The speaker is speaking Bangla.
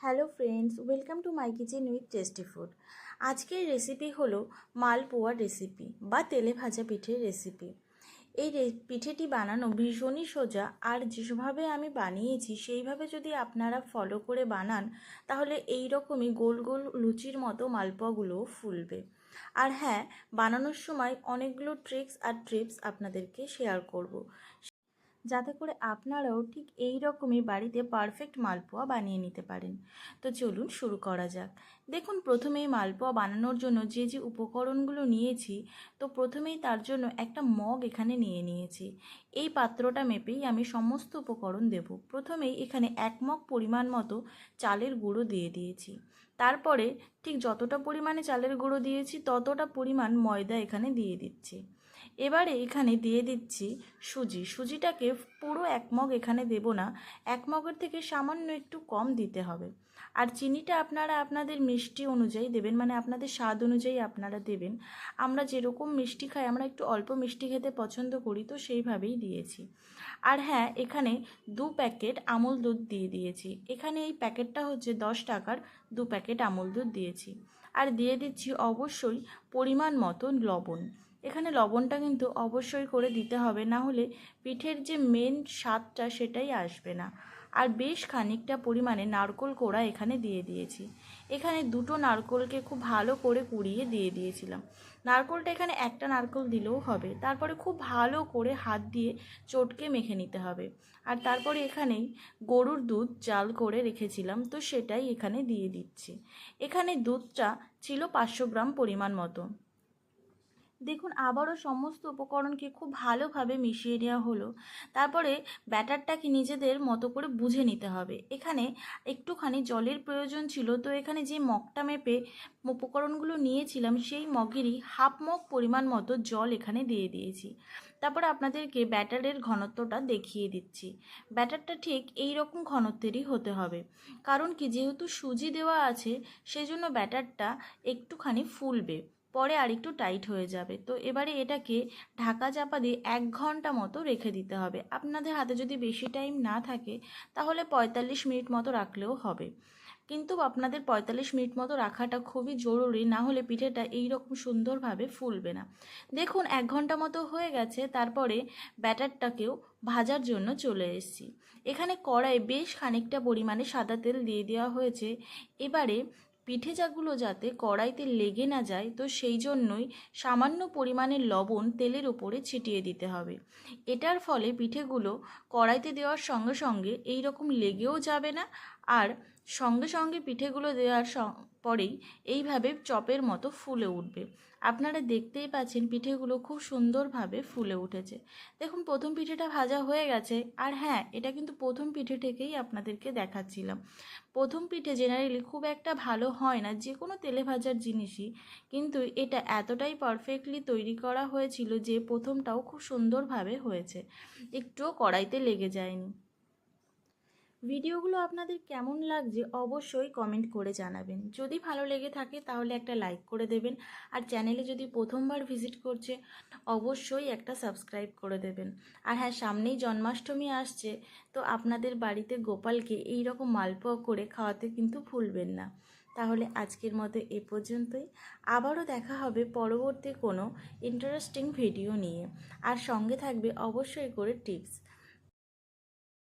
Hello friends, welcome to my kitchen with tasty food. আজকের রেসিপি হলো মালপোয়ার রেসিপি বা তেলে ভাজা পিঠের রেসিপি। এই পিঠেটি বানানো ভীষণই সোজা আর যেভাবে আমি বানিয়েছি, সেইভাবে যদি আপনারা ফলো করে বানান, তাহলে এই রকমই গোল গোল লুচির মতো মালপোয়াগুলোও ফুলবে। আর হ্যাঁ বানানোর সময় অনেকগুলো ট্রিক্স আর ট্রিপস আপনাদেরকে শেয়ার করব। যাতে করে আপনারাও ঠিক এই রকমই বাড়িতে পারফেক্ট মালপোয়া বানিয়ে নিতে পারেন। তো চলুন শুরু করা যাক। দেখুন, প্রথমেই মালপোয়া বানানোর জন্য যে যে উপকরণগুলো নিয়েছি, তো প্রথমেই তার জন্য একটা মগ এখানে নিয়ে নিয়েছি। এই পাত্রটা মেপেই আমি সমস্ত উপকরণ দেব। প্রথমেই এখানে এক মগ পরিমাণ মতো চালের গুঁড়ো দিয়ে দিয়েছি। তারপরে ঠিক যতটা পরিমাণে চালের গুঁড়ো দিয়েছি, ততটা পরিমাণ ময়দা এখানে দিয়ে দিচ্ছি। এবারে এখানে দিয়ে দিচ্ছি সুজি। সুজিটাকে পুরো এক মগ এখানে দেব না, এক মগের থেকে সামান্য একটু কম দিতে হবে। আর চিনিটা আপনারা আপনাদের মিষ্টি অনুযায়ী দেবেন মানে আপনাদের স্বাদ অনুযায়ী আপনারা দেবেন। আমরা যেরকম মিষ্টি খাই, আমরা একটু অল্প মিষ্টি খেতে পছন্দ করি, তো সেইভাবেই দিয়েছি। আর হ্যাঁ এখানে দু প্যাকেট আমুল দুধ দিয়ে দিয়েছি। এখানে এই প্যাকেটটা হচ্ছে দশ টাকার দু প্যাকেট। আমুল দুধ দিয়েছি। আর দিয়ে দিচ্ছি অবশ্যই পরিমাণ মতো লবণ। এখানে লবণটা কিন্তু অবশ্যই করে দিতে হবে, না হলে পিঠের যে মেন স্বাদটা সেটাই আসবে না। আর বেশ খানিকটা পরিমাণে নারকোল কোড়া এখানে দিয়ে দিয়েছি। এখানে দুটো নারকোলকে খুব ভালো করে কুড়িয়ে দিয়ে দিয়েছিলাম। নারকোলটা এখানে একটা নারকোল দিলেও হবে। তারপরে খুব ভালো করে হাত দিয়ে চটকে মেখে নিতে হবে। আর তারপরে এখানেই গরুর দুধ জাল করে রেখেছিলাম, তো সেটাই এখানে দিয়ে দিচ্ছি। এখানে দুধটা ছিল পাঁচশো গ্রাম পরিমাণ মতো। দেখুন, আবারও সমস্ত উপকরণকে খুব ভালোভাবে মিশিয়ে নেওয়া হলো। তারপরে ব্যাটারটাকে নিজেদের মতো করে বুঝে নিতে হবে। এখানে একটুখানি জলের প্রয়োজন ছিল, তো এখানে যে মগটা মেপে উপকরণগুলো নিয়েছিলাম, সেই মগেরই হাফ মগ পরিমাণ মতো জল এখানে দিয়ে দিয়েছি। তারপরে আপনাদেরকে ব্যাটারের ঘনত্বটা দেখিয়ে দিচ্ছি। ব্যাটারটা ঠিক এই রকম ঘনত্বেরই হতে হবে। কারণ কি, যেহেতু সুজি দেওয়া আছে, সেজন্য ব্যাটারটা একটুখানি ফুলবে। পরে আর একটু টাইট হয়ে যাবে। তো এবারে এটাকে ঢাকা চাপা দিয়ে এক ঘণ্টা মতো রেখে দিতে হবে। আপনাদের হাতে যদি বেশি টাইম না থাকে, তাহলে পঁয়তাল্লিশ মিনিট মতো রাখলেও হবে। কিন্তু আপনাদের পঁয়তাল্লিশ মিনিট মতো রাখাটা খুবই জরুরি, না হলে পিঠেটা এই রকম সুন্দরভাবে ফুলবে না। দেখুন, এক ঘণ্টা মতো হয়ে গেছে, তারপরে ব্যাটারটাকেও ভাজার জন্য চলে এসেছি। এখানে কড়াই বেশ খানিকটা পরিমাণে সাদা তেল দিয়ে দেওয়া হয়েছে। এবারে পিঠে যাগুলো যাতে কড়াইতে লেগে না যায়, তো সেই জন্যই সামান্য পরিমাণে লবণ তেলের উপরে ছিটিয়ে দিতে হবে। এটার ফলে পিঠেগুলো কড়াইতে দেওয়ার সঙ্গে সঙ্গে এই রকম লেগেও যাবে না, আর সঙ্গে সঙ্গে পিঠেগুলো দেওয়ার পরেই এইভাবে চপের মতো ফুলে উঠবে। আপনারা দেখতেই পাচ্ছেন পিঠেগুলো খুব সুন্দরভাবে ফুলে উঠেছে। দেখুন, প্রথম পিঠেটা ভাজা হয়ে গেছে। আর হ্যাঁ এটা কিন্তু প্রথম পিঠে থেকেই আপনাদেরকে দেখাচ্ছিলাম। প্রথম পিঠে জেনারেলি খুব একটা ভালো হয় না, যে কোনো তেলে ভাজার জিনিসই। কিন্তু এটা এতটাই পারফেক্টলি তৈরি করা হয়েছিল যে প্রথমটাও খুব সুন্দরভাবে হয়েছে। একটুও কড়াইতে লেগে যায়নি। ভিডিওগুলো আপনাদের কেমন লাগছে অবশ্যই কমেন্ট করে জানাবেন। যদি ভালো লেগে থাকে তাহলে একটা লাইক করে দেবেন আর চ্যানেলে যদি প্রথমবার ভিজিট করছে অবশ্যই একটা সাবস্ক্রাইব করে দেবেন। আর হ্যাঁ সামনেই জন্মাষ্টমী আসছে, তো আপনাদের বাড়িতে গোপালকে এই রকম মালপোয়া করে খাওয়াতে কিন্তু ভুলবেন না। তাহলে আজকের মতো এ পর্যন্তই। আবারও দেখা হবে পরবর্তী কোনো ইন্টারেস্টিং ভিডিও নিয়ে। আর সঙ্গে থাকবে অবশ্যই করে টিপস